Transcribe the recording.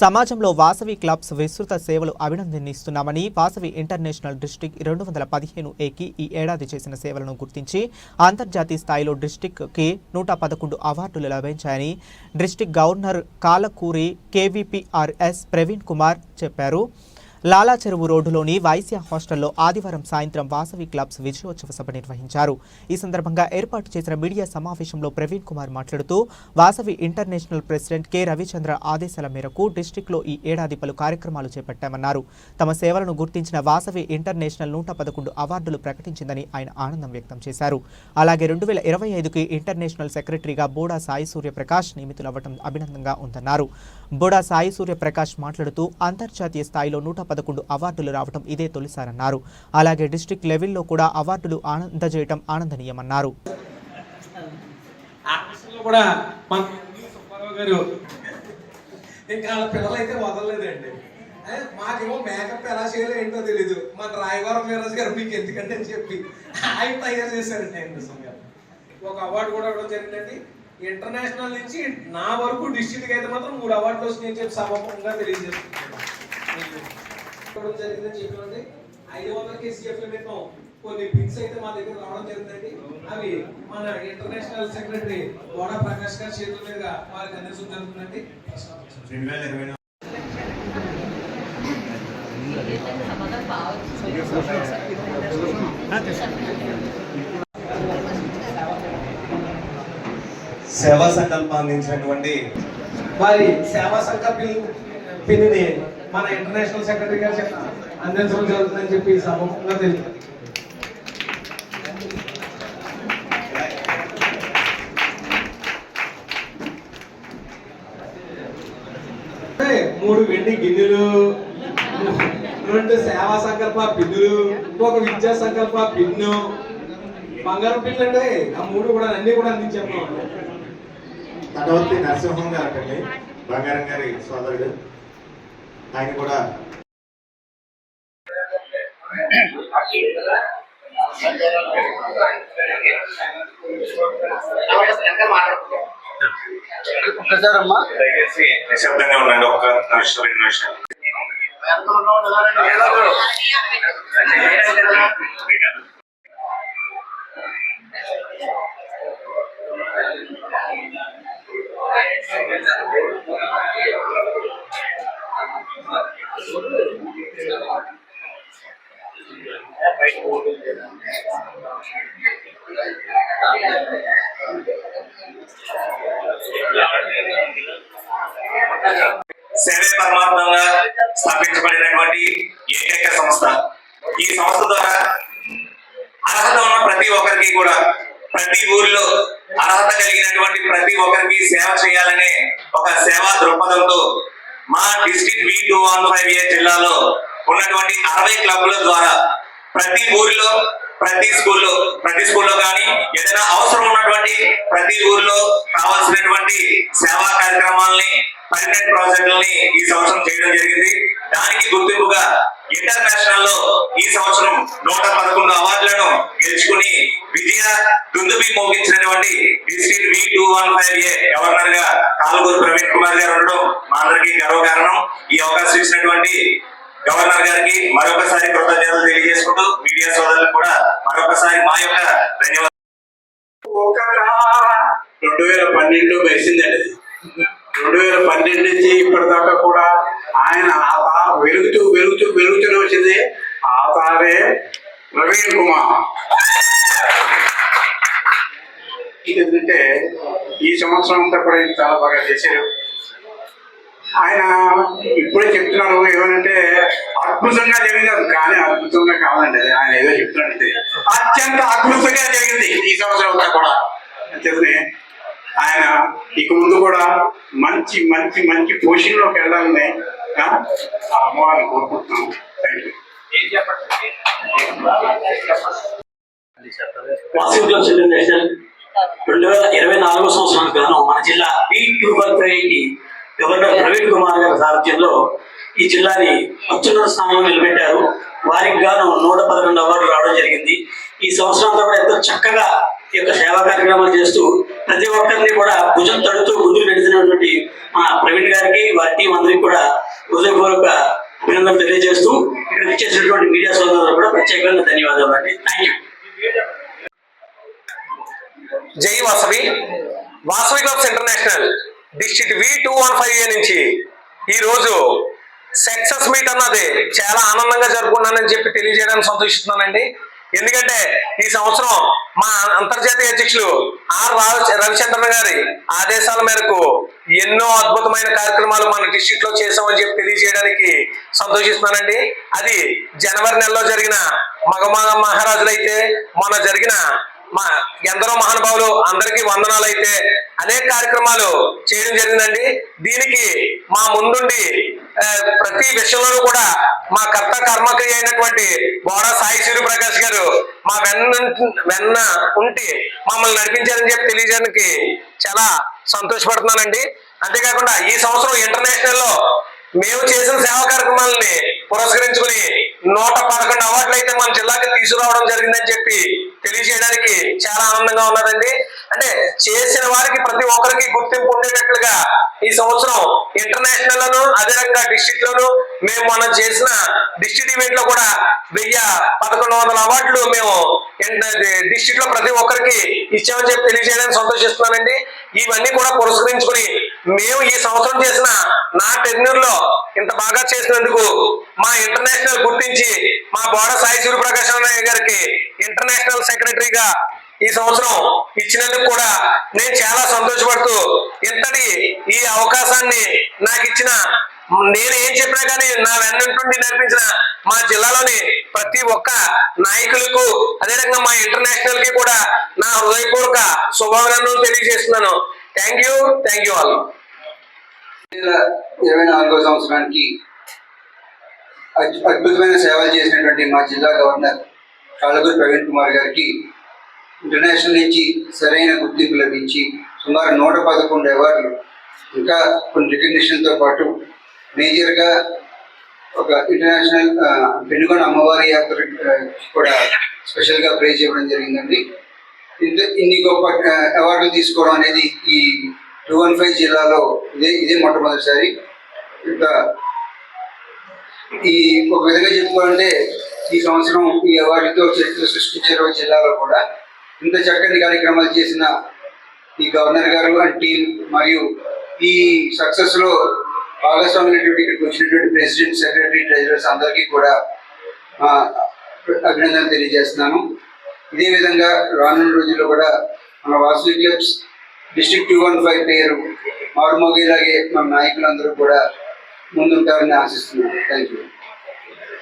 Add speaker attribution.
Speaker 1: సమాజంలో వాసవి క్లబ్స్ విస్తృత సేవలు అభినందనిస్తున్నామని వాసవి ఇంటర్నేషనల్ డిస్టిక్ రెండు వందల పదిహేను ఏకి ఈ ఏడాది చేసిన సేవలను గుర్తించి అంతర్జాతీయ స్థాయిలో డిస్టిక్కి నూట పదకొండు అవార్డులు లభించాయని డిస్టిక్ గవర్నర్ కాలకూరి కేవీపీఆర్ఎస్ ప్రవీణ్ కుమార్ చెప్పారు. లాలా చెరువు రోడ్డులోని వైశ్య హాస్టల్లో ఆదివారం సాయంత్రం వాసవి క్లబ్స్ విజయోత్సవ సభ నిర్వహించారు. ఈ సందర్భంగా ఏర్పాటు చేసిన మీడియా సమావేశంలో ప్రవీణ్ కుమార్ మాట్లాడుతూ Vasavi international president K. Ravichandra ఆదేశాల మేరకు డిస్టిక్లో ఈ ఏడాది పలు కార్యక్రమాలు చేపట్టామన్నారు. తమ సేవలను గుర్తించిన వాసవి ఇంటర్నేషనల్ నూట పదకొండు అవార్డులు ప్రకటించిందని ఆయన ఆనందం వ్యక్తం చేశారు. అలాగే రెండు వేల ఇరవై ఐదుకి ఇంటర్నేషనల్ సెక్రటరీగా బోడా సాయి సూర్యప్రకాష్ నియమితులవ్వడం అభినందంగా ఉందన్నారు. బోడా సాయి సూర్యప్రకాష్ మాట్లాడుతూ అంతర్జాతీయ స్థాయిలో నూట పదకొండు అవార్డులు రావడం ఇదే తొలిసారన్నారు. అలాగే డిస్ట్రిక్ట్ లెవెల్లో కూడా అవార్డులు ఆనందజేయటం ఆనందనీయమన్నారు.
Speaker 2: కూడా గారు ఇంకా వాళ్ళ పిల్లలు అయితే వదలలేదండి మాకేమో మేకప్ ఎలా చేయాలో ఏంటో తెలీదు. మన రాయవరం వీరరాజు గారు మీకు ఎందుకంటే అని చెప్పి ఆయన తయారు చేశారండి ఆయన ఒక అవార్డు కూడా ఇవ్వడం జరిగిందండి. ఇంటర్నేషనల్ నుంచి నా వరకు డిస్ట్రిక్ట్ అయితే మాత్రం మూడు అవార్డులు వచ్చినాయని చెప్పి సమపంగా తెలియజేస్తున్నాను. జరిగిందని చెప్పినండి ఐదు వందల కేసీఎఫ్ నిమిత్తం కొన్ని పిన్స్ అయితే మా దగ్గర రావడం జరిగిందండి. అవి మన ఇంటర్నేషనల్ సెక్రటరీ గోడా ప్రకాష్ గారి చేతుల మీదుగా వారికి అందించడం జరుగుతుందండి.
Speaker 3: సేవా సంకల్పం అందించినటువంటి
Speaker 2: వారి సేవా పిన్ పిన్ని మన ఇంటర్నేషనల్ సెక్రటరీ గారు అందించడం జరుగుతుందని చెప్పి సమూహంగా తెలియదు. మూడు వెండి గిన్నెలు రెండు సేవా సంకల్ప పిన్నులు ఒక విద్యా సంకల్ప పిన్ను బంగారం పిన్ను అంటే ఆ మూడు కూడా అన్ని కూడా అందించాము
Speaker 3: తటవర్తి నరసింహం గారు అటండి బంగారం గారి సోదరుడు. ఆయన కూడా
Speaker 4: ప్రచారమ్మా
Speaker 3: దయచేసి నిశ్శబ్దంగా ఉండండి ఒక నిమిషం రెండు నిమిషాలు. సేవే పరమాత్మంగా స్థాపించబడినటువంటి ఏకైక సంస్థ. ఈ సంస్థ ద్వారా అర్హత ఉన్న ప్రతి ఒక్కరికి కూడా ప్రతి ఊరిలో అర్హత కలిగినటువంటి ప్రతి ఒక్కరికి సేవ చేయాలనే ఒక సేవా దృక్పథంతో మా district B two one five A జిల్లాలో ఉన్నటువంటి అరవై క్లబ్ల ద్వారా ప్రతి ఊరిలో ప్రతి స్కూల్లో ప్రతి స్కూల్లో కానీ ఏదైనా అవసరం ఉన్నటువంటి ప్రతి ఊరిలో కావాల్సినటువంటి సేవా కార్యక్రమాలని పర్మనెంట్ ప్రాజెక్టులని ఈ సంవత్సరం చేయడం జరిగింది. దానికి గుర్తింపుగా ఇంటర్నేషనల్లో ఈ సంవత్సరం నూట పదకొండు అవార్డులను గెలుచుకుని విజయ దుందుబి మోగించినటువంటి district V two one five A గవర్నర్గా కాలుగూరు ప్రవీణ్ కుమార్ గారు ఉండడం మా అందరికీ గర్వకారణం ఈ అవకాశం ఇచ్చినటువంటి గవర్నర్ గారికి మరొకసారి కృతజ్ఞతలు తెలియజేసుకుంటూ మీడియా సోదరులకు కూడా మరొకసారి మా యొక్క ధన్యవాదాలు.
Speaker 4: రెండు వేల పన్నెండు వేసిందండి రెండు వేల పన్నెండు నుంచి ఇప్పటిదాకా కూడా ఆయన ఆ వెలుగుతూ వెలుగుతూ వెలుగుతూనే వచ్చింది. ఆ తారే ప్రవీణ్ కుమార్. ఎందుకంటే ఈ సంవత్సరం అంతా కూడా ఆయన చాలా బాగా చేశారు. ఆయన ఇప్పుడే చెప్తున్నారు ఏమనంటే అద్భుతంగా జరిగింది. అది కానీ అద్భుతంగా కాదండి అది ఆయన ఏదో చెప్తున్నాడంటే. అత్యంత అద్భుతంగా జరిగింది ఈ సంవత్సరం అంతా కూడా. అంతేకాని ఆయన ఇక ముందు కూడా మంచి మంచి మంచి పొజిషన్లోకి వెళ్ళాలని అమ్మవారిని కోరుకుంటున్నాను థ్యాంక్ యూ
Speaker 5: ఇంటర్నేషనల్ రెండు వేల ఇరవై నాలుగో సంవత్సరం గాను మన జిల్లా పి టూ వన్కి గవర్నర్ ప్రవీణ్ కుమార్ గారి సారథ్యంలో ఈ జిల్లాని అత్యున్నత స్థానంలో నిలబెట్టారు. వారికి గాను నూట పదకొండు అవార్డులు రావడం జరిగింది. ఈ సంవత్సరం అంతా కూడా ఎంతో చక్కగా ఈ యొక్క సేవా కార్యక్రమాలు చేస్తూ ప్రతి ఒక్కరిని కూడా భుజం తడుతూ ముందుకు నడిచినటువంటి మన ప్రవీణ్ గారికి వారి టీం అందరికి కూడా హృదయపూర్వక అభినందనలు తెలియజేస్తూ ఇక్కడ ఇచ్చేసినటువంటి మీడియా సోదరులు కూడా ప్రత్యేకంగా ధన్యవాదాలు అండి. Thank you
Speaker 6: Jai Vasavi. Vasavi clubs international district V two one five A నుంచి ఈరోజు సక్సెస్ మీట్ అన్నది చాలా ఆనందంగా జరుపుకున్నానని చెప్పి తెలియజేయడానికి సంతోషిస్తున్నానండి. ఎందుకంటే ఈ సంవత్సరం మా అంతర్జాతీయ అధ్యక్షులు ఆర్ రావ- రవిచంద్రన్ గారి ఆదేశాల మేరకు ఎన్నో అద్భుతమైన కార్యక్రమాలు మన డిస్టిక్లో చేసామని చెప్పి తెలియజేయడానికి సంతోషిస్తున్నానండి. అది జనవరి నెలలో జరిగిన మగమగ మహారాజులైతే మొన్న జరిగిన ఎందరో మహానుభావులు అందరికీ వందనాలు అయితే అనేక కార్యక్రమాలు చేయడం జరిగిందండి. దీనికి మా ముందుండి ప్రతి విషయంలోనూ కూడా మా కర్త కర్మక్రియ అయినటువంటి బోడా సాయి సూర్యప్రకాష్ గారు మా వెన్న వెన్న ఉంటే మమ్మల్ని నడిపించారని చెప్పి తెలియజేయడానికి చాలా సంతోషపడుతున్నానండి. అంతేకాకుండా ఈ సంవత్సరం ఇంటర్నేషనల్లో మేము చేసిన సేవా కార్యక్రమాలని పురస్కరించుకుని నూట పదకొండు అవార్డులు అయితే మన జిల్లాకి తీసుకురావడం జరిగిందని చెప్పి తెలియజేయడానికి చాలా ఆనందంగా ఉన్నదండి. అంటే చేసిన వారికి ప్రతి ఒక్కరికి గుర్తింపు ఉండేటట్లుగా ఈ సంవత్సరం ఇంటర్నేషనల్ లోను అదే రకంగా డిస్టిక్ లోను మేము మనం చేసిన డిస్టిక్ ఈవెంట్లో కూడా వెయ్యి పదకొండు వందల అవార్డులు మేము డిస్టిక్లో ప్రతి ఒక్కరికి ఇచ్చామని చెప్పి తెలియజేయడానికి సంతోషిస్తున్నానండి. ఇవన్నీ కూడా పురస్కరించుకుని మేము ఈ సంవత్సరం చేసిన నా టెన్యూర్లో ఇంత బాగా చేసినందుకు మా ఇంటర్నేషనల్ గుర్తించి మా బోడ సాయి సూర్యప్రకాశ్ అన్నయ్య గారికి ఇంటర్నేషనల్ సెక్రటరీగా ఈ సంవత్సరం ఇచ్చినందుకు కూడా నేను చాలా సంతోషపడుతూ ఇంతటి ఈ అవకాశాన్ని నాకు ఇచ్చిన నేను ఏం చెప్పినా కానీ నా వెన్నంటుండి నడిపించిన మా జిల్లాలోని ప్రతి ఒక్క నాయకులకు అదేవిధంగా మా ఇంటర్నేషనల్కి కూడా నా హృదయపూర్వక శుభాభినందనలు తెలియజేస్తున్నాను. Thank you thank you all
Speaker 7: ఇరవై నాలుగో సంవత్సరానికి అద్భుతమైన సేవలు చేసినటువంటి మా జిల్లా గవర్నర్ కాళ్ళగూరి ప్రవీణ్ కుమార్ గారికి ఇంటర్నేషనల్ నుంచి సరైన గుర్తింపు లభించి సుమారు నూట పదకొండు అవార్డులు ఇంకా కొన్ని రికగ్నిషన్తో పాటు మేజర్గా ఒక ఇంటర్నేషనల్ పెనుగొండ అమ్మవారి యాత్ర కూడా స్పెషల్గా ప్రైజ్ ఇవ్వడం జరిగిందండి. ఇన్ని గొప్ప అవార్డులు తీసుకోవడం అనేది ఈ టూ వన్ ఫైవ్ జిల్లాలో ఇదే ఇదే మొట్టమొదటిసారి. ఇంకా ఈ ఒక విధంగా చెప్పుకోవాలంటే ఈ సంవత్సరం ఈ అవార్డుతో చరిత్ర సృష్టించారు జిల్లాలో కూడా ఇంత చక్కని కార్యక్రమాలు చేసిన ఈ గవర్నర్ గారు అండ్ టీం మరియు ఈ సక్సెస్లో లో భాగస్వామైనటువంటి ఇక్కడికి వచ్చినటువంటి ప్రెసిడెంట్ సెక్రటరీ ట్రెజరర్స్ అందరికీ కూడా అభినందనలు తెలియజేస్తున్నాను. ఇదే విధంగా రానున్న రోజుల్లో కూడా మన Vasu clubs district two one five పేరు మారుమోగేలాగే మన నాయకులందరూ కూడా ముందుంటారని ఆశిస్తున్నాను థ్యాంక్ యూ